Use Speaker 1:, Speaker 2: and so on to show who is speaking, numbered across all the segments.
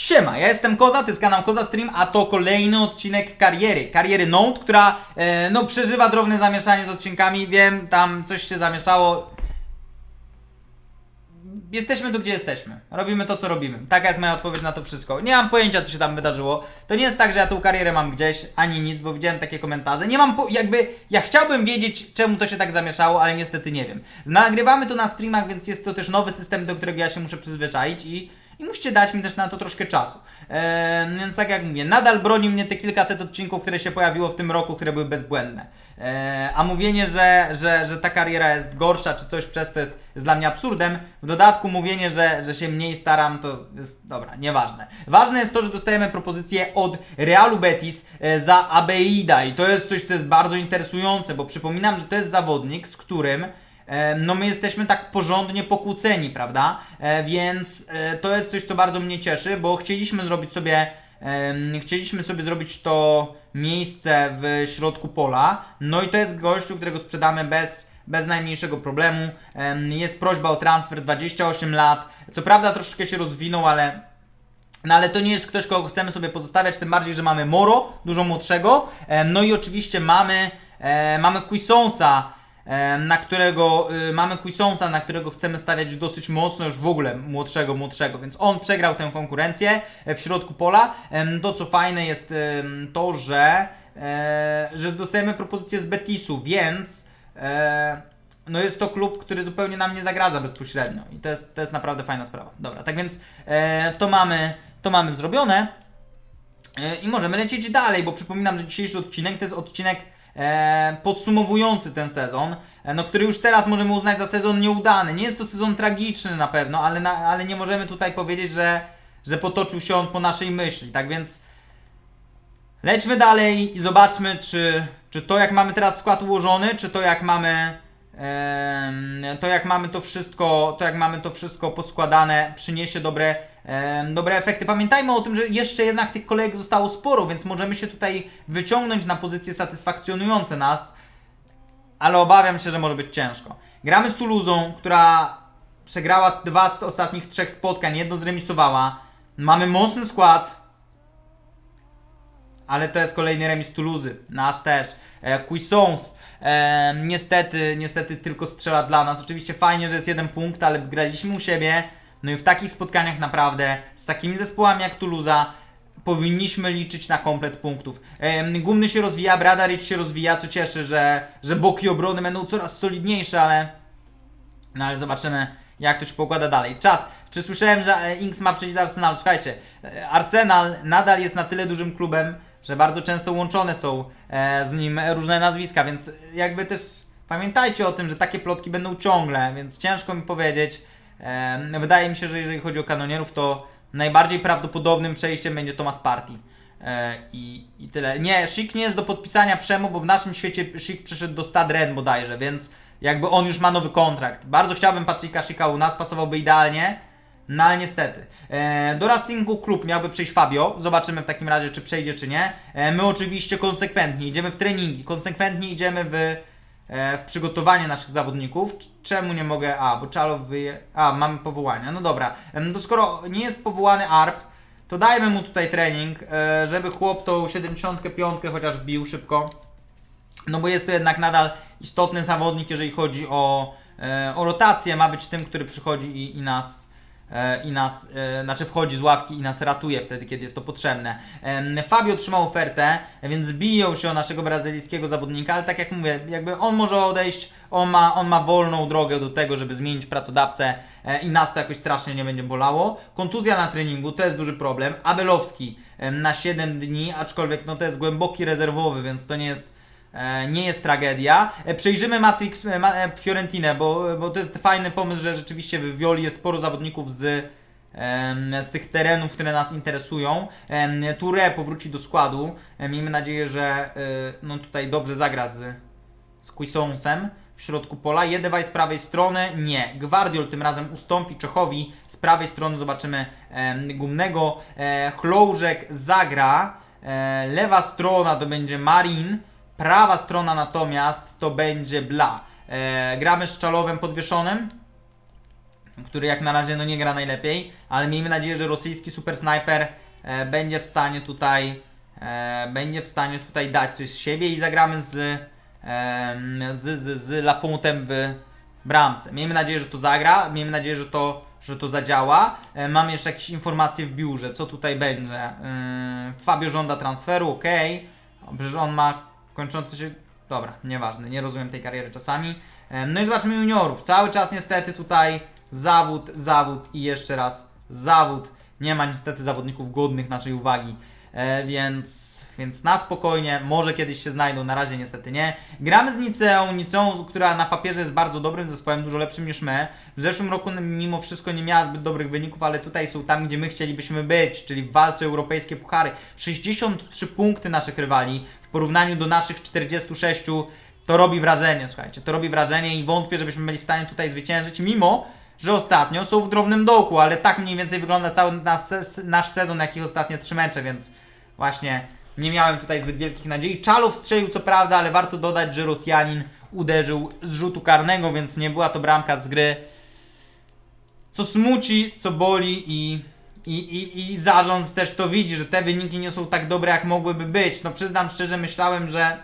Speaker 1: Siema, ja jestem Koza, to jest kanał Koza Stream, a to kolejny odcinek kariery. Kariery Note, która e, no przeżywa drobne zamieszanie z odcinkami. Wiem, tam coś się zamieszało. Jesteśmy tu, gdzie jesteśmy. Robimy to, co robimy. Taka jest moja odpowiedź na to wszystko. Nie mam pojęcia, co się tam wydarzyło. To nie jest tak, że ja tą karierę mam gdzieś, ani nic, bo widziałem takie komentarze. Nie mam po, jakby, ja chciałbym wiedzieć, czemu to się tak zamieszało, ale niestety nie wiem. Nagrywamy to na streamach, więc jest to też nowy system, do którego ja się muszę przyzwyczaić i i musicie dać mi też na to troszkę czasu. Więc tak jak mówię, nadal broni mnie te kilkaset odcinków, które się pojawiło w tym roku, które były bezbłędne. A mówienie, że, że, że ta kariera jest gorsza, czy coś przez to jest, jest dla mnie absurdem. W dodatku mówienie, że, że się mniej staram, to jest dobra, nieważne. Ważne jest to, że dostajemy propozycję od Realu Betis e, za Abeida i to jest coś, co jest bardzo interesujące, bo przypominam, że to jest zawodnik, z którym no my jesteśmy tak porządnie pokłóceni, prawda? E, Więc e, to jest coś, co bardzo mnie cieszy, bo chcieliśmy zrobić sobie chcieliśmy sobie zrobić to miejsce w środku pola. No i to jest gościu, którego sprzedamy bez bez najmniejszego problemu. Em, Jest prośba o transfer 28 lat. Co prawda troszeczkę się rozwinął, ale no ale to nie jest ktoś, kogo chcemy sobie pozostawiać, tym bardziej, że mamy Moro, dużo młodszego. No i oczywiście mamy, e, mamy Quisonsa, e, na którego y, mamy Quisonsa, na którego chcemy stawiać dosyć mocno, już w ogóle młodszego, młodszego, więc on przegrał tę konkurencję e, w środku pola. To co fajne jest to, że, e, że dostajemy propozycję z Betisu, więc e, no jest to klub, który zupełnie nam nie zagraża bezpośrednio i to jest, to jest naprawdę fajna sprawa. Dobra, tak więc to, mamy, to mamy zrobione i możemy lecieć dalej, bo przypominam, że dzisiejszy odcinek to jest odcinek podsumowujący ten sezon, e, no, który już teraz możemy uznać za sezon nieudany. Nie jest to sezon tragiczny na pewno, ale, na, ale nie możemy tutaj powiedzieć, że, że potoczył się on po naszej myśli. Tak więc lećmy dalej i zobaczmy, czy, czy to jak mamy teraz skład ułożony, czy to jak mamy to jak mamy to wszystko, to jak mamy to wszystko poskładane, przyniesie dobre, dobre efekty. Pamiętajmy o tym, że jeszcze jednak tych kolejek zostało sporo, więc możemy się tutaj wyciągnąć na pozycje satysfakcjonujące nas, ale obawiam się, że może być ciężko. Gramy z Toulousą, która przegrała dwa z ostatnich trzech spotkań, jedno zremisowała. Mamy mocny skład, ale to jest kolejny remis Toulouse, nasz też. E, Cuisance, e, niestety, niestety tylko strzela dla nas. Oczywiście fajnie, że jest jeden punkt, ale graliśmy u siebie. No i w takich spotkaniach naprawdę, z takimi zespołami jak Toulouse'a, powinniśmy liczyć na komplet punktów. Gumny się rozwija, Bradaric się rozwija, co cieszy, że, że boki obrony będą coraz solidniejsze, ale no ale zobaczymy, jak to się pokłada dalej. Czat, czy słyszałem, że Inks ma przejść do Arsenalu? Słuchajcie, e, Arsenal nadal jest na tyle dużym klubem, że bardzo często łączone są e, z nim różne nazwiska, więc jakby też pamiętajcie o tym, że takie plotki będą ciągle, więc ciężko mi powiedzieć. E, wydaje mi się, że jeżeli chodzi o kanonierów, to najbardziej prawdopodobnym przejściem będzie Thomas Party. E, i, I tyle. Nie, Szyk nie jest do podpisania Przemu, bo w naszym świecie Szyk przeszedł do Stad Ren bodajże, więc jakby on już ma nowy kontrakt. Bardzo chciałbym Patryka Szyka u nas, pasowałby idealnie, no ale niestety. E, do Racingu Klub miałby przejść Fabio, zobaczymy w takim razie, czy przejdzie, czy nie. E, my oczywiście konsekwentnie idziemy w treningi, konsekwentnie idziemy w, e, w przygotowanie naszych zawodników. Czemu nie mogę? A, bo Czalo wyje... A, mamy powołania. No dobra. To skoro nie jest powołany ARP, to dajmy mu tutaj trening, żeby chłop tą 75 chociaż bił szybko. No bo jest to jednak nadal istotny zawodnik, jeżeli chodzi o, o rotację. Ma być tym, który przychodzi i, i nas. E, I nas, e, znaczy wchodzi z ławki i nas ratuje wtedy, kiedy jest to potrzebne. Fabio otrzymał ofertę, więc biją się o naszego brazylijskiego zawodnika, ale tak jak mówię, jakby on może odejść, on ma, on ma wolną drogę do tego, żeby zmienić pracodawcę e, i nas to jakoś strasznie nie będzie bolało. Kontuzja na treningu to jest duży problem. Abelowski na 7 dni, aczkolwiek no to jest głęboki rezerwowy, więc to nie jest nie jest tragedia. E, Przejrzymy Matrix e, e, Fiorentinę, bo, bo to jest fajny pomysł, że rzeczywiście w Violi jest sporo zawodników z, z tych terenów, które nas interesują. Touré powróci do składu. E, Miejmy nadzieję, że e, no tutaj dobrze zagra z, z Quisonsem w środku pola. Jedewaj z prawej strony? Nie. Gwardiol tym razem ustąpi Czechowi. Z prawej strony zobaczymy Gumnego. E, Chloużek zagra. E, lewa strona to będzie Marin. Prawa strona natomiast to będzie Bla. E, gramy z Czalowem podwieszonym. który jak na razie no nie gra najlepiej, ale miejmy nadzieję, że rosyjski super snajper e, będzie w stanie tutaj e, będzie w stanie tutaj dać coś z siebie i zagramy z em, z, z, z Lafontem w bramce. Miejmy nadzieję, że to zagra, miejmy nadzieję, że to, że to zadziała. E, mam jeszcze jakieś informacje w biurze, co tutaj będzie. E, Fabio żąda transferu, ok. Przecież on ma kończący się... Dobra, nieważne, nie rozumiem tej kariery czasami. No i zobaczmy juniorów. Cały czas niestety tutaj zawód, zawód i jeszcze raz zawód. Nie ma niestety zawodników godnych naszej uwagi. E, więc, więc na spokojnie, może kiedyś się znajdą, na razie niestety nie. Gramy z Niceą, Niceą, która na papierze jest bardzo dobrym zespołem, dużo lepszym niż my. W zeszłym roku mimo wszystko nie miała zbyt dobrych wyników, ale tutaj są tam, gdzie my chcielibyśmy być, czyli w walce europejskie puchary. 63 punkty naszych rywali w porównaniu do naszych 46 to robi wrażenie, słuchajcie, to robi wrażenie i wątpię, żebyśmy byli w stanie tutaj zwyciężyć, mimo że ostatnio są w drobnym dołku, ale tak mniej więcej wygląda cały nasz, se- nasz sezon, jak ostatnie trzy mecze, więc właśnie nie miałem tutaj zbyt wielkich nadziei. Czalow strzelił co prawda, ale warto dodać, że Rosjanin uderzył z rzutu karnego, więc nie była to bramka z gry. Co smuci, co boli i, i, i, i zarząd też to widzi, że te wyniki nie są tak dobre, jak mogłyby być. No przyznam szczerze, myślałem, że,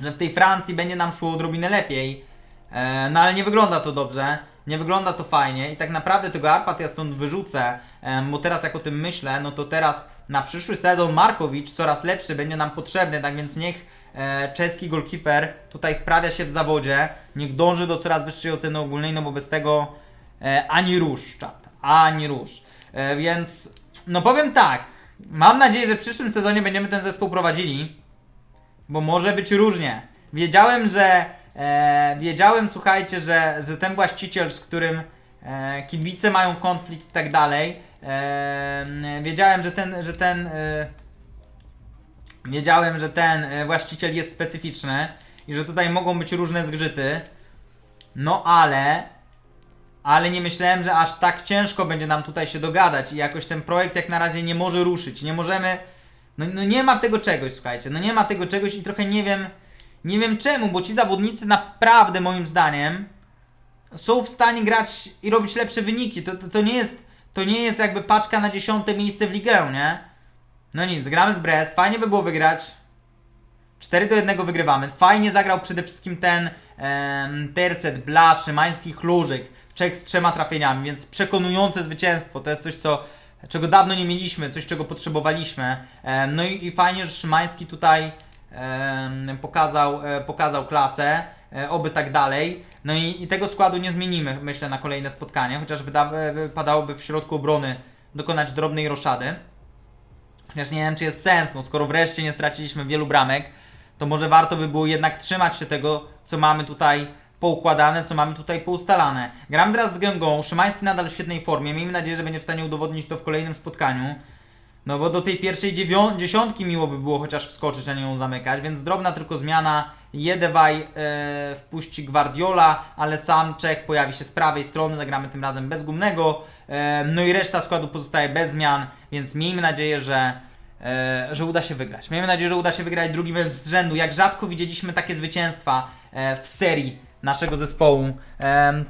Speaker 1: że w tej Francji będzie nam szło odrobinę lepiej. E, no ale nie wygląda to dobrze, nie wygląda to fajnie i tak naprawdę tego Arpat ja stąd wyrzucę, em, bo teraz jak o tym myślę, no to teraz na przyszły sezon Markowicz coraz lepszy będzie nam potrzebny, tak więc niech e, czeski goalkeeper tutaj wprawia się w zawodzie, niech dąży do coraz wyższej oceny ogólnej, no bo bez tego e, ani rusz, czat, ani rusz. E, więc no powiem tak, mam nadzieję, że w przyszłym sezonie będziemy ten zespół prowadzili, bo może być różnie. Wiedziałem, że e, wiedziałem, słuchajcie, że, że ten właściciel, z którym e, kibice mają konflikt i tak dalej, e, wiedziałem, że ten, że ten e, wiedziałem, że ten e, właściciel jest specyficzny i że tutaj mogą być różne zgrzyty. No ale ale nie myślałem, że aż tak ciężko będzie nam tutaj się dogadać i jakoś ten projekt jak na razie nie może ruszyć. Nie możemy. No, no nie ma tego czegoś, słuchajcie. No nie ma tego czegoś i trochę nie wiem. Nie wiem czemu, bo ci zawodnicy naprawdę moim zdaniem są w stanie grać i robić lepsze wyniki. To, to, to nie jest. To nie jest jakby paczka na dziesiąte miejsce w ligę, nie? No nic, gramy z Brest. Fajnie by było wygrać. 4 do 1 wygrywamy. Fajnie zagrał przede wszystkim ten em, Tercet, Blasz, Szymański, Chlużyk. Czek z trzema trafieniami, więc przekonujące zwycięstwo. To jest coś, co, czego dawno nie mieliśmy, coś, czego potrzebowaliśmy. No i, i fajnie, że Szymański tutaj pokazał, e, pokazał klasę. E, oby tak dalej. No i, i tego składu nie zmienimy, myślę, na kolejne spotkanie, chociaż wyda, e, wypadałoby w środku obrony dokonać drobnej roszady. Chociaż nie wiem, czy jest sens, no skoro wreszcie nie straciliśmy wielu bramek, to może warto by było jednak trzymać się tego, co mamy tutaj poukładane, co mamy tutaj poustalane. Gram teraz z Gęgą, Szymański nadal w świetnej formie, miejmy nadzieję, że będzie w stanie udowodnić to w kolejnym spotkaniu. No bo do tej pierwszej dziesiątki miło by było chociaż wskoczyć, a nie ją zamykać, więc drobna tylko zmiana. Jedewaj e, wpuści Guardiola, ale sam Czech pojawi się z prawej strony, zagramy tym razem bez gumnego. E, no i reszta składu pozostaje bez zmian, więc miejmy nadzieję, że, e, że uda się wygrać. Miejmy nadzieję, że uda się wygrać drugi mecz z rzędu. Jak rzadko widzieliśmy takie zwycięstwa e, w serii naszego zespołu.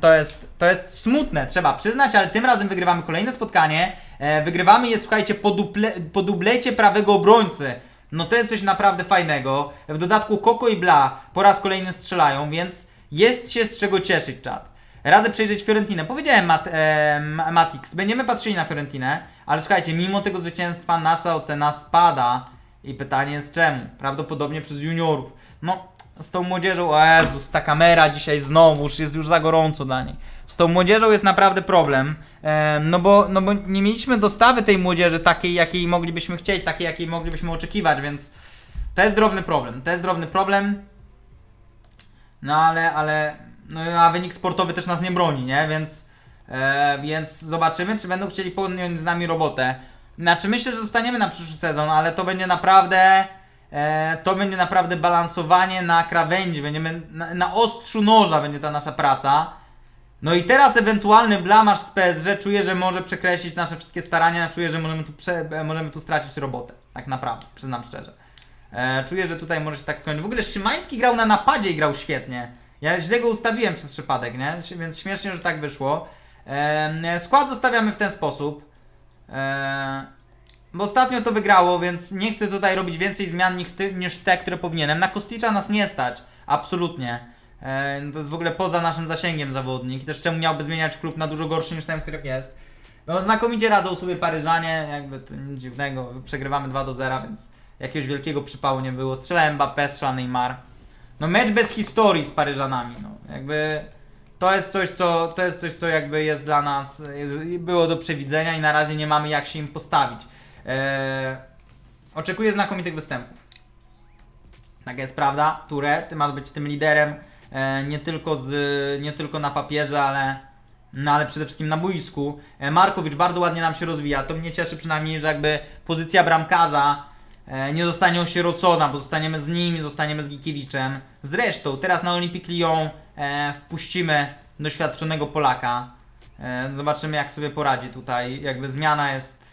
Speaker 1: To, jest, to jest smutne, trzeba przyznać, ale tym razem wygrywamy kolejne spotkanie. E, wygrywamy je, słuchajcie, po, duple, po dublecie prawego obrońcy. No to jest coś naprawdę fajnego. W dodatku Koko i Bla po raz kolejny strzelają, więc jest się z czego cieszyć, czat. Radzę przejrzeć Fiorentinę. Powiedziałem Mat, e, Ma- Matix, będziemy patrzyli na Fiorentinę, ale słuchajcie, mimo tego zwycięstwa nasza ocena spada. I pytanie jest czemu? Prawdopodobnie przez juniorów. No, z tą młodzieżą, o Jezus, ta kamera dzisiaj znowuż jest już za gorąco dla niej. Z tą młodzieżą jest naprawdę problem, em, no, bo, no bo nie mieliśmy dostawy tej młodzieży takiej, jakiej moglibyśmy chcieć, takiej, jakiej moglibyśmy oczekiwać, więc to jest drobny problem. To jest drobny problem. No ale, ale, no a wynik sportowy też nas nie broni, nie? Więc, e, więc zobaczymy, czy będą chcieli podjąć z nami robotę. Znaczy myślę, że zostaniemy na przyszły sezon, ale to będzie naprawdę, e, to będzie naprawdę balansowanie na krawędzi, będziemy na, na ostrzu noża będzie ta nasza praca. No i teraz ewentualny blamaż z PSG czuję, że może przekreślić nasze wszystkie starania, czuję, że możemy tu, prze, e, możemy tu stracić robotę, tak naprawdę, przyznam szczerze. E, czuję, że tutaj może się tak skończyć. W ogóle Szymański grał na napadzie i grał świetnie. Ja źle go ustawiłem przez przypadek, nie? Więc śmiesznie, że tak wyszło. E, skład zostawiamy w ten sposób. E, bo ostatnio to wygrało, więc nie chcę tutaj robić więcej zmian niż, te, które powinienem. Na Kosticza nas nie stać. Absolutnie. E, to jest w ogóle poza naszym zasięgiem zawodnik. Też czemu miałby zmieniać klub na dużo gorszy niż ten, którym jest. No znakomicie radzą sobie Paryżanie, jakby to nic dziwnego. Przegrywamy 2 do 0, więc jakiegoś wielkiego przypału nie było. Strzelałem Mbappé, strzela Neymar. No mecz bez historii z Paryżanami, no. Jakby to jest coś, co, to jest coś, co jakby jest dla nas, jest, było do przewidzenia i na razie nie mamy jak się im postawić. Eee, oczekuję znakomitych występów. Tak jest prawda, Ture, ty masz być tym liderem e, nie, tylko z, nie tylko na papierze, ale, no, ale przede wszystkim na boisku. E, Markowicz bardzo ładnie nam się rozwija, to mnie cieszy przynajmniej, że jakby pozycja bramkarza e, nie zostanie osierocona, bo zostaniemy z nim, zostaniemy z Gikiewiczem. Zresztą teraz na Olympique Lyon e, wpuścimy doświadczonego Polaka. E, zobaczymy jak sobie poradzi tutaj, jakby zmiana jest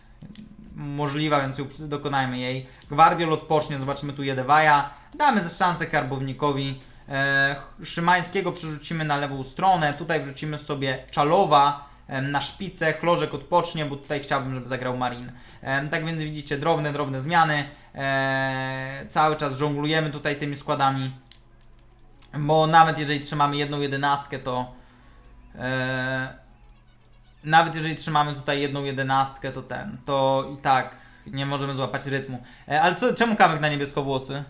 Speaker 1: możliwa, więc ją dokonajmy jej. Gwardiol odpocznie, zobaczymy tu Jedewaja. Damy szansę Karbownikowi. E, Szymańskiego przerzucimy na lewą stronę. Tutaj wrzucimy sobie Czalowa e, na szpicę. Chlożek odpocznie, bo tutaj chciałbym, żeby zagrał Marin. E, tak więc widzicie, drobne, drobne zmiany. E, cały czas żonglujemy tutaj tymi składami. Bo nawet jeżeli trzymamy jedną jedenastkę, to e, nawet jeżeli trzymamy tutaj jedną jedenastkę, to ten, to i tak nie możemy złapać rytmu. E, ale co, czemu Kamek na niebiesko włosy?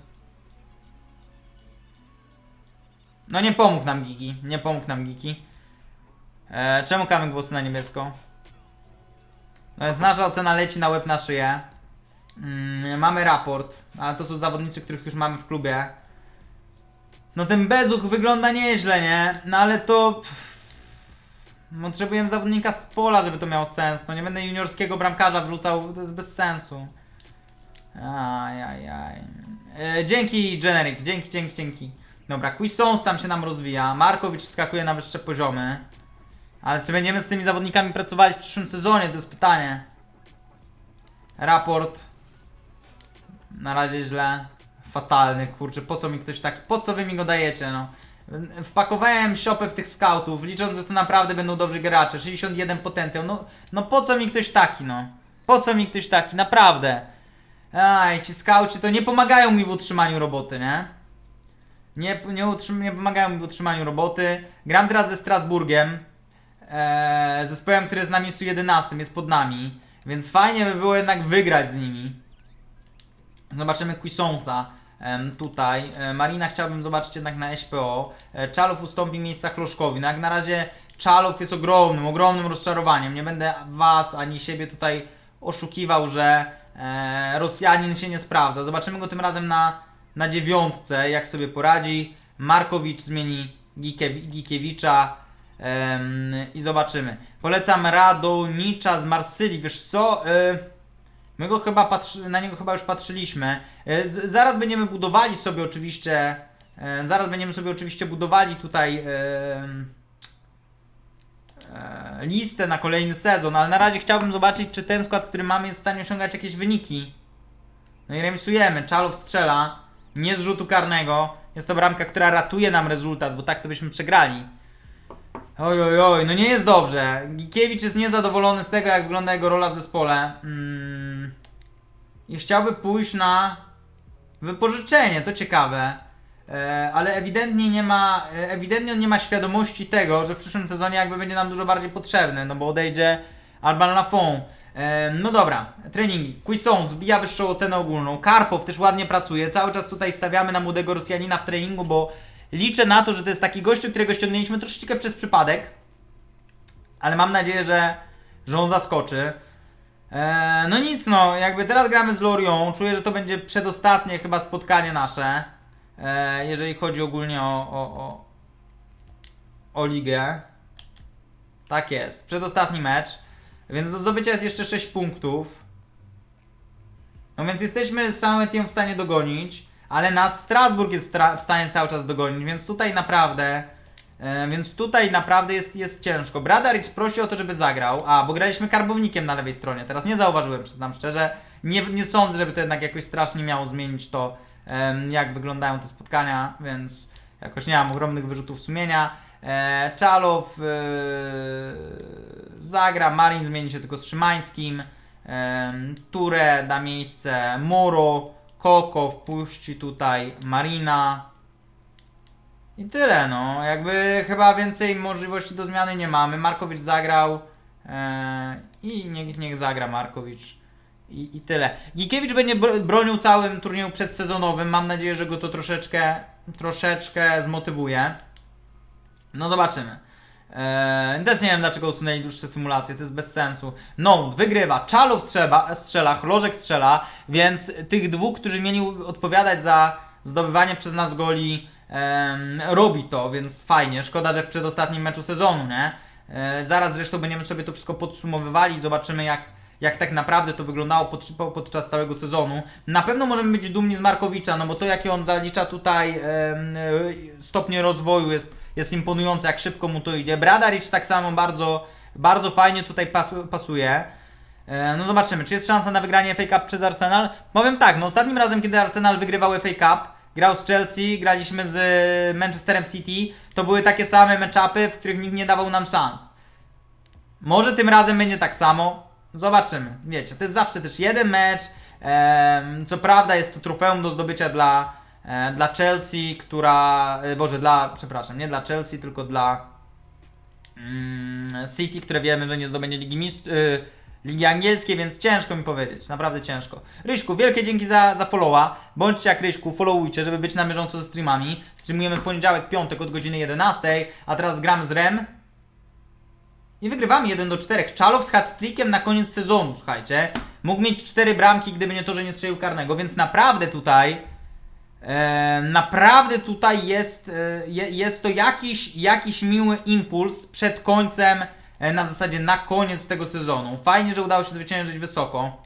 Speaker 1: No nie pomógł nam Giki, nie pomógł nam Giki. E, czemu Kamek włosy na niebiesko? No więc nasza ocena leci na łeb na szyję. Mm, mamy raport, ale to są zawodnicy, których już mamy w klubie. No ten Bezuch wygląda nieźle, nie? No ale to... Pff, Potrzebujemy zawodnika z pola, żeby to miało sens. No nie będę juniorskiego bramkarza wrzucał, to jest bez sensu. Ajajaj. E, dzięki, Generic, dzięki, dzięki, dzięki. Dobra, Quisons tam się nam rozwija. Markowicz wskakuje na wyższe poziomy. Ale czy będziemy z tymi zawodnikami pracowali w przyszłym sezonie? To jest pytanie. Raport. Na razie źle. Fatalny, kurczę, po co mi ktoś taki, po co wy mi go dajecie, no. Wpakowałem siopę w tych scoutów, licząc, że to naprawdę będą dobrzy gracze. 61 potencjał. No, no po co mi ktoś taki, no? Po co mi ktoś taki? Naprawdę. Aj, ci skauci to nie pomagają mi w utrzymaniu roboty, nie? Nie, nie, utrzym, nie pomagają mi w utrzymaniu roboty. Gram teraz ze Strasburgiem. Eee, zespołem, który jest na miejscu 11, jest pod nami. Więc fajnie by było jednak wygrać z nimi. Zobaczymy Quisonsa em, tutaj. E, Marina chciałbym zobaczyć jednak na SPO. E, Czalow ustąpi miejsca Chloszkowi. No jak na razie Czalow jest ogromnym, ogromnym rozczarowaniem. Nie będę was ani siebie tutaj oszukiwał, że e, Rosjanin się nie sprawdza. Zobaczymy go tym razem na, na dziewiątce, jak sobie poradzi. Markowicz zmieni Gikiewicza. I zobaczymy. Polecam Radonicza z Marsylii. Wiesz co? My go chyba patrzy, na niego chyba już patrzyliśmy. E, Z, zaraz będziemy budowali sobie oczywiście. E, zaraz będziemy sobie oczywiście budowali tutaj e, listę na kolejny sezon, ale na razie chciałbym zobaczyć, czy ten skład, który mamy, jest w stanie osiągać jakieś wyniki. No i remisujemy. Czalow strzela. Nie z rzutu karnego. Jest to bramka, która ratuje nam rezultat, bo tak to byśmy przegrali. Oj, oj, oj, no nie jest dobrze. Gikiewicz jest niezadowolony z tego, jak wygląda jego rola w zespole. Mm. I chciałby pójść na wypożyczenie, to ciekawe. E, ale ewidentnie nie ma, e, ewidentnie on nie ma świadomości tego, że w przyszłym sezonie jakby będzie nam dużo bardziej potrzebny, no bo odejdzie Alban Lafont. E, no dobra, treningi. Quisson zbija wyższą ocenę ogólną. Karpow też ładnie pracuje. Cały czas tutaj stawiamy na młodego Rosjanina w treningu, bo liczę na to, że to jest taki gościu, którego ściągnęliśmy troszeczkę przez przypadek. Ale mam nadzieję, że, że on zaskoczy. E, no nic, no, jakby teraz gramy z Lorią. Czuję, że to będzie przedostatnie chyba spotkanie nasze. E, jeżeli chodzi ogólnie o, o, o, o ligę. Tak jest, przedostatni mecz. Więc do zdobycia jest jeszcze 6 punktów. No więc jesteśmy z samym Etią w stanie dogonić, ale nas Strasburg jest w, stanie cały czas dogonić, więc tutaj naprawdę. E, więc tutaj naprawdę jest, jest ciężko. Bradaricz prosi o to, żeby zagrał. A, bo graliśmy karbownikiem na lewej stronie. Teraz nie zauważyłem, przyznam szczerze. Nie, nie sądzę, żeby to jednak jakoś strasznie miało zmienić to, em, jak wyglądają te spotkania, więc jakoś nie mam ogromnych wyrzutów sumienia. E, Czalow e, zagra, Marin zmieni się tylko z Szymańskim, e, Ture da miejsce Moro, Koko wpuści tutaj Marina. I tyle, no. Jakby chyba więcej możliwości do zmiany nie mamy. Markowicz zagrał e, i niech, niech zagra Markowicz. I, I tyle. Gikiewicz będzie bro- bronił całym turnieju przedsezonowym. Mam nadzieję, że go to troszeczkę, troszeczkę zmotywuje. No zobaczymy. Eee, też nie wiem dlaczego usunęli dłuższe symulacje, to jest bez sensu. No, wygrywa, Czalow strzela, strzela, Chlożek strzela, więc tych dwóch, którzy mieli odpowiadać za zdobywanie przez nas goli, em, robi to, więc fajnie. Szkoda, że w przedostatnim meczu sezonu, nie? E, zaraz zresztą będziemy sobie to wszystko podsumowywali, zobaczymy jak, jak tak naprawdę to wyglądało pod, po- podczas całego sezonu. Na pewno możemy być dumni z Markowicza, no bo to jakie on zalicza tutaj em, e, stopnie rozwoju jest, jest imponujące, jak szybko mu to idzie. Bradaric tak samo bardzo, bardzo fajnie tutaj pasu, pasuje. E, No zobaczymy, czy jest szansa na wygranie FA Cup przez Arsenal? Powiem tak, no ostatnim razem, kiedy Arsenal wygrywał FA Cup, grał z Chelsea, graliśmy z Manchesterem City, to były takie same meczapy, w których nikt nie dawał nam szans. Może tym razem będzie tak samo. Zobaczymy. Wiecie, to jest zawsze też jeden mecz. Em, co prawda jest to trofeum do zdobycia dla, e, dla Chelsea, która. E, Boże, dla. Przepraszam, nie dla Chelsea, tylko dla mm, City, które wiemy, że nie zdobędzie Ligi, Mist- y, Ligi Angielskiej, więc ciężko mi powiedzieć, naprawdę ciężko. Ryśku, wielkie dzięki za, za followa. Bądźcie jak Ryśku, followujcie, żeby być na bieżąco ze streamami. Streamujemy w poniedziałek, piątek od godziny 11, a teraz gram z Rem. I wygrywamy 1 do 4. Czalow z hat-trickiem na koniec sezonu, słuchajcie. Mógł mieć 4 bramki, gdyby nie to, że nie strzelił karnego, więc naprawdę tutaj e, naprawdę tutaj jest, e, je- jest to jakiś, jakiś miły impuls przed końcem, e, na zasadzie na koniec tego sezonu. Fajnie, że udało się zwyciężyć wysoko.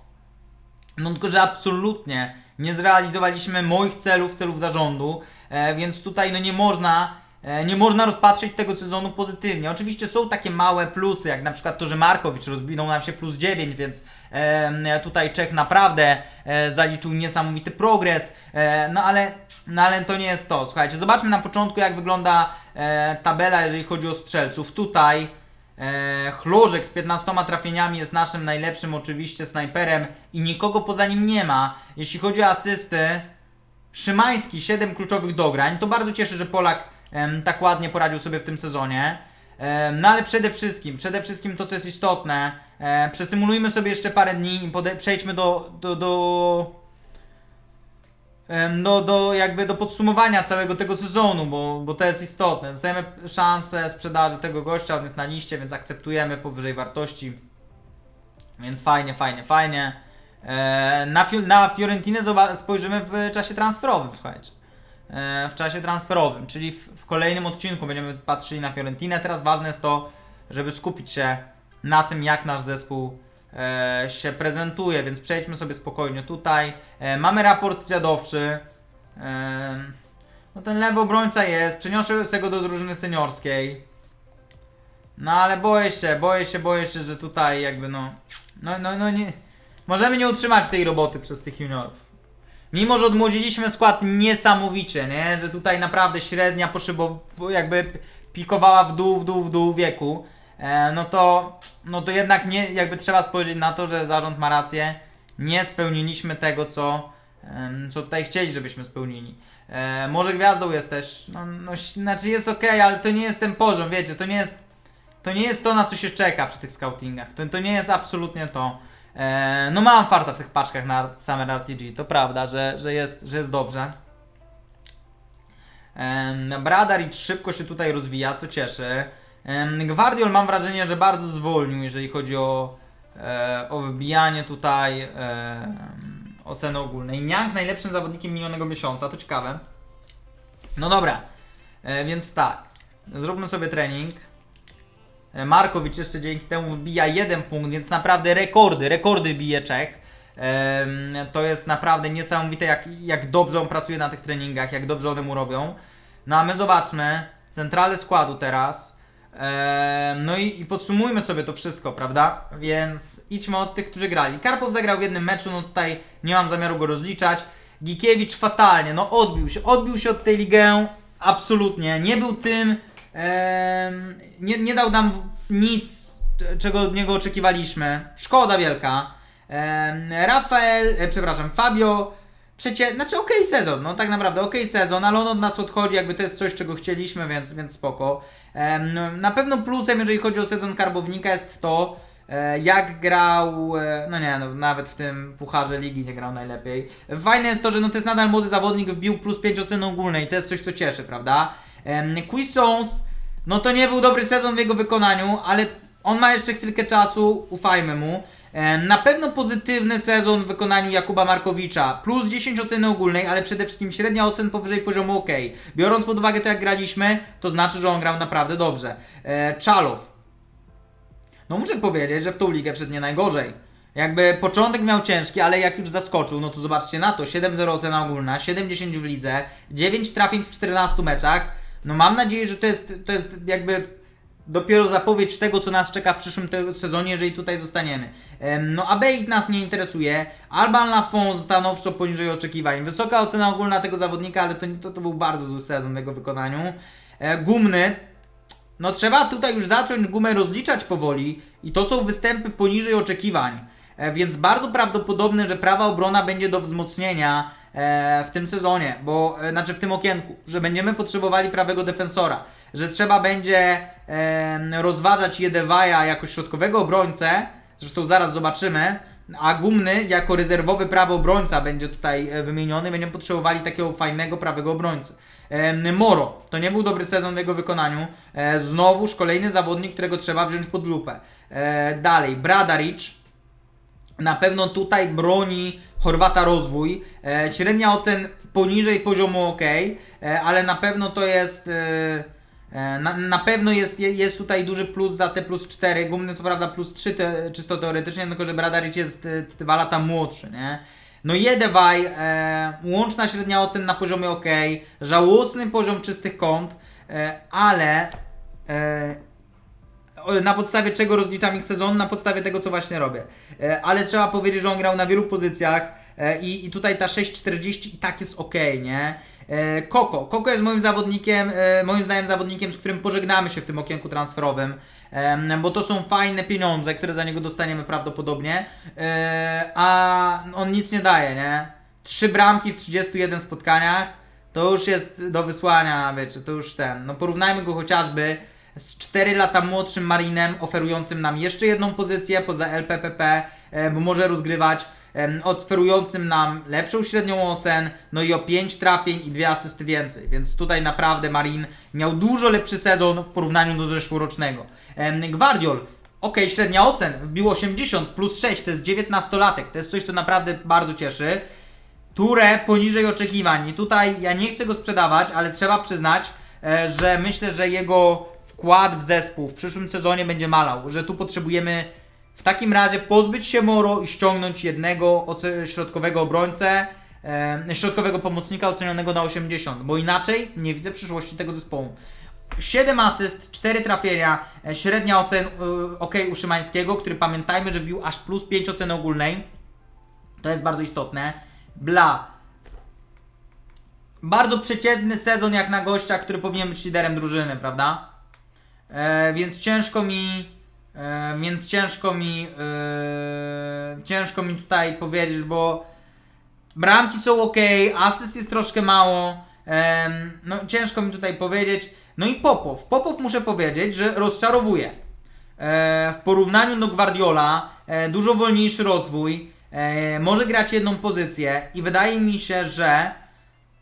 Speaker 1: No tylko, że absolutnie nie zrealizowaliśmy moich celów, celów zarządu, e, więc tutaj no nie można, nie można rozpatrzeć tego sezonu pozytywnie. Oczywiście są takie małe plusy, jak na przykład to, że Markowicz rozwinął nam się plus 9, więc e, tutaj Czech naprawdę e, zaliczył niesamowity progres, e, no, ale, no ale to nie jest to. Słuchajcie, zobaczmy na początku jak wygląda e, tabela, jeżeli chodzi o strzelców. Tutaj E, Chlożek z 15 trafieniami jest naszym najlepszym oczywiście snajperem i nikogo poza nim nie ma. Jeśli chodzi o asysty, Szymański 7 kluczowych dograń. To bardzo cieszy, że Polak tak ładnie poradził sobie w tym sezonie. No ale przede wszystkim, przede wszystkim to co jest istotne, e, przesymulujmy sobie jeszcze parę dni i przejdźmy do, do, do do, jakby do podsumowania całego tego sezonu, bo, bo to jest istotne. Dostajemy szansę sprzedaży tego gościa, on jest na liście, więc akceptujemy powyżej wartości. Więc fajnie, fajnie, fajnie. E, na, Fiu- na Fiorentinę spojrzymy w czasie transferowym, słuchajcie. E, w czasie transferowym, czyli w, w kolejnym odcinku będziemy patrzyli na Fiorentinę. Teraz ważne jest to, żeby skupić się na tym, jak nasz zespół e, się prezentuje, więc przejdźmy sobie spokojnie tutaj. E, mamy raport zwiadowczy. E, no ten lewy obrońca jest, przeniosę go do drużyny seniorskiej. No ale boję się, boję się, boję się, że tutaj jakby no... No, no, no nie... Możemy nie utrzymać tej roboty przez tych juniorów. Mimo, że odmłodziliśmy skład niesamowicie, nie? Że tutaj naprawdę średnia poszybo, jakby pikowała w dół, w dół, w dół wieku. E, no to, no to jednak nie, jakby trzeba spojrzeć na to, że zarząd ma rację. Nie spełniliśmy tego, co, co tutaj chcieli, żebyśmy spełnili. E, może gwiazdą jest też, no, no znaczy jest ok, ale to nie jest ten poziom, wiecie, to nie jest, to nie jest to, na co się czeka przy tych scoutingach. To, to nie jest absolutnie to. E, no mam farta w tych paczkach na Summer RTG, to prawda, że, że, jest, że jest dobrze. Em, Bradaric szybko się tutaj rozwija, co cieszy. Em, Gwardiol mam wrażenie, że bardzo zwolnił, jeżeli chodzi o, e, o wybijanie tutaj e, oceny ogólnej. Niang najlepszym zawodnikiem minionego miesiąca, to ciekawe. No dobra, e, więc tak, zróbmy sobie trening. E, Markowicz jeszcze dzięki temu wbija jeden punkt, więc naprawdę rekordy, rekordy bije Czech. To jest naprawdę niesamowite, jak, jak dobrze on pracuje na tych treningach, jak dobrze one mu robią. No a my zobaczmy centralę składu teraz. No i, i podsumujmy sobie to wszystko, prawda? Więc idźmy od tych, którzy grali. Karpow zagrał w jednym meczu, no tutaj nie mam zamiaru go rozliczać. Gikiewicz fatalnie, no odbił się, odbił się od tej ligę, absolutnie. Nie był tym, nie, nie dał nam nic, czego od niego oczekiwaliśmy. Szkoda wielka. Rafael, e, przepraszam, Fabio, przecie, znaczy okej sezon, no tak naprawdę okej sezon, ale on od nas odchodzi, jakby to jest coś, czego chcieliśmy, więc, więc spoko. No, na pewno plusem, jeżeli chodzi o sezon Karbownika jest to, e, jak grał, e, no nie, no, nawet w tym pucharze ligi nie grał najlepiej. Fajne jest to, że no, to jest nadal młody zawodnik, wbił plus 5 oceny ogólnej, to jest coś, co cieszy, prawda? Quissons, no to nie był dobry sezon w jego wykonaniu, ale on ma jeszcze chwilkę czasu, ufajmy mu. Na pewno pozytywny sezon w wykonaniu Jakuba Markowicza. Plus 10 oceny ogólnej, ale przede wszystkim średnia ocen powyżej poziomu OK. Biorąc pod uwagę to, jak graliśmy, to znaczy, że on grał naprawdę dobrze. E, Czalow. No muszę powiedzieć, że w tą ligę przed nie najgorzej. Jakby początek miał ciężki, ale jak już zaskoczył, no to zobaczcie na to. 7-0 ocena ogólna, 7-10 w lidze, 9 trafień w 14 meczach. No mam nadzieję, że to jest, to jest jakby dopiero zapowiedź tego, co nas czeka w przyszłym sezonie, jeżeli tutaj zostaniemy. Em, No Abeit nas nie interesuje. Alban Lafont stanowczo poniżej oczekiwań. Wysoka ocena ogólna tego zawodnika, ale to, to, to był bardzo zły sezon w jego wykonaniu. E, Gumny, no trzeba tutaj już zacząć gumę rozliczać powoli i to są występy poniżej oczekiwań. E, więc bardzo prawdopodobne, że prawa obrona będzie do wzmocnienia w tym sezonie, bo e, znaczy w tym okienku, że będziemy potrzebowali prawego defensora, że trzeba będzie e, rozważać Jedewaja jako środkowego obrońcę, zresztą zaraz zobaczymy, a Gumny jako rezerwowy prawy obrońca będzie tutaj e, wymieniony, będziemy potrzebowali takiego fajnego prawego obrońcy. E, Moro, to nie był dobry sezon w jego wykonaniu. E, znowuż kolejny zawodnik, którego trzeba wziąć pod lupę. E, dalej, Bradaric, na pewno tutaj broni Chorwata rozwój. E, średnia ocen poniżej poziomu ok, e, ale na pewno to jest. E, e, na, na pewno jest, je- jest tutaj duży plus za te plus 4. Gumny co prawda plus 3 te, czysto teoretycznie, tylko że Bradaric jest e, dwa lata młodszy, nie? No Jedewaj, e, łączna średnia ocen na poziomie ok, żałosny poziom czystych kąt, e, ale e, na podstawie czego rozliczam ich sezon? Na podstawie tego, co właśnie robię. E, ale trzeba powiedzieć, że on grał na wielu pozycjach e, i, i tutaj ta 6.40 i tak jest ok, nie? E, Koko. Koko jest moim zawodnikiem, moim zdaniem zawodnikiem, z którym pożegnamy się w tym okienku transferowym, bo to są fajne pieniądze, które za niego dostaniemy prawdopodobnie, a on nic nie daje, nie? Trzy bramki w 31 spotkaniach, to już jest do wysłania, wiecie, to już ten. No porównajmy go chociażby z 4 lata młodszym Marinem, oferującym nam jeszcze jedną pozycję poza LPPP, e, bo może rozgrywać, oferującym nam lepszą średnią ocen, no i o 5 trafień i 2 asysty więcej, więc tutaj naprawdę Marin miał dużo lepszy sezon w porównaniu do zeszłorocznego. Gwardiol, ok, średnia ocen, wbił 80 plus 6, to jest 19-latek, to jest coś, co naprawdę bardzo cieszy. Ture poniżej oczekiwań. I tutaj ja nie chcę go sprzedawać, ale trzeba przyznać, e, że myślę, że jego wkład w zespół w przyszłym sezonie będzie malał. Że tu potrzebujemy w takim razie pozbyć się Moro i ściągnąć jednego środkowego obrońcę, e, środkowego pomocnika ocenionego na 80, bo inaczej nie widzę przyszłości tego zespołu. 7 asyst, 4 trafienia, e, średnia ocen y, ok u Szymańskiego, który pamiętajmy, że bił aż plus 5 oceny ogólnej. To jest bardzo istotne. Bla. Bardzo przeciętny sezon jak na gościa, który powinien być liderem drużyny, prawda? E, więc ciężko mi. E, więc ciężko mi. E, ciężko mi tutaj powiedzieć, bo bramki są ok, asyst jest troszkę mało. Em, no ciężko mi tutaj powiedzieć. No i Popow. Popow muszę powiedzieć, że rozczarowuje. E, w porównaniu do Guardiola e, dużo wolniejszy rozwój, e, może grać jedną pozycję i wydaje mi się, że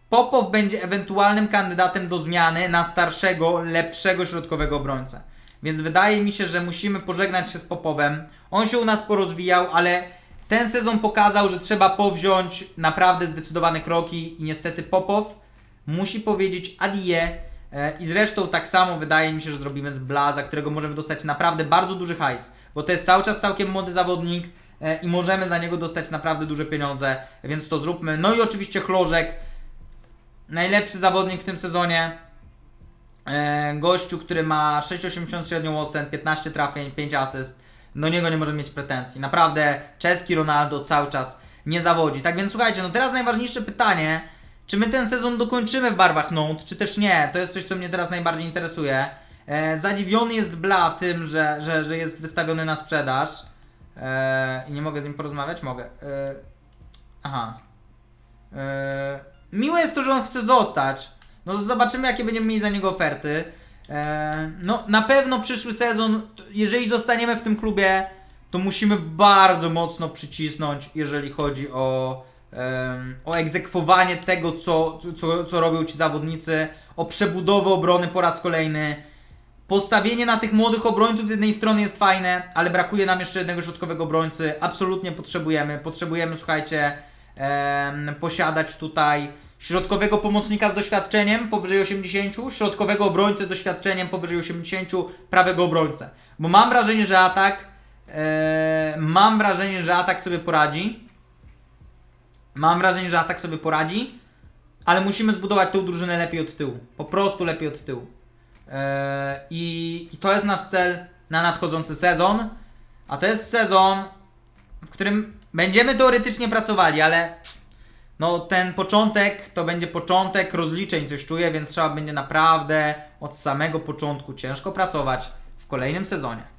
Speaker 1: Popow będzie ewentualnym kandydatem do zmiany na starszego, lepszego środkowego obrońcę. Więc wydaje mi się, że musimy pożegnać się z Popowem. On się u nas porozwijał, ale ten sezon pokazał, że trzeba powziąć naprawdę zdecydowane kroki i niestety Popow musi powiedzieć adie. E, I zresztą tak samo wydaje mi się, że zrobimy z Bla, za którego możemy dostać naprawdę bardzo duży hajs, bo to jest cały czas całkiem młody zawodnik e, i możemy za niego dostać naprawdę duże pieniądze, więc to zróbmy. No i oczywiście Chlożek, najlepszy zawodnik w tym sezonie. E, gościu, który ma 6,80 średnią ocen, 15 trafień, 5 asyst. Do niego nie możemy mieć pretensji. Naprawdę czeski Ronaldo cały czas nie zawodzi. Tak więc słuchajcie, no teraz najważniejsze pytanie. czy my ten sezon dokończymy w barwach Note, czy też nie? To jest coś, co mnie teraz najbardziej interesuje. E, zadziwiony jest Bla tym, że, że, że jest wystawiony na sprzedaż. E, I nie mogę z nim porozmawiać? Mogę. E, aha. E, miłe jest to, że on chce zostać. No zobaczymy, jakie będziemy mieli za niego oferty. E, no na pewno przyszły sezon, jeżeli zostaniemy w tym klubie, to musimy bardzo mocno przycisnąć, jeżeli chodzi o, o egzekwowanie tego, co, co, co robią ci zawodnicy, o przebudowę obrony po raz kolejny. Postawienie na tych młodych obrońców z jednej strony jest fajne, ale brakuje nam jeszcze jednego środkowego obrońcy. Absolutnie potrzebujemy. Potrzebujemy, słuchajcie, em, posiadać tutaj środkowego pomocnika z doświadczeniem powyżej 80, środkowego obrońcę z doświadczeniem powyżej 80, prawego obrońcę. Bo mam wrażenie, że atak, e, mam wrażenie, że atak sobie poradzi. Mam wrażenie, że atak sobie poradzi, ale musimy zbudować tą drużynę lepiej od tyłu. Po prostu lepiej od tyłu. Eee, i, I to jest nasz cel na nadchodzący sezon. A to jest sezon, w którym będziemy teoretycznie pracowali, ale no ten początek to będzie początek rozliczeń, coś czuję, więc trzeba będzie naprawdę od samego początku ciężko pracować w kolejnym sezonie.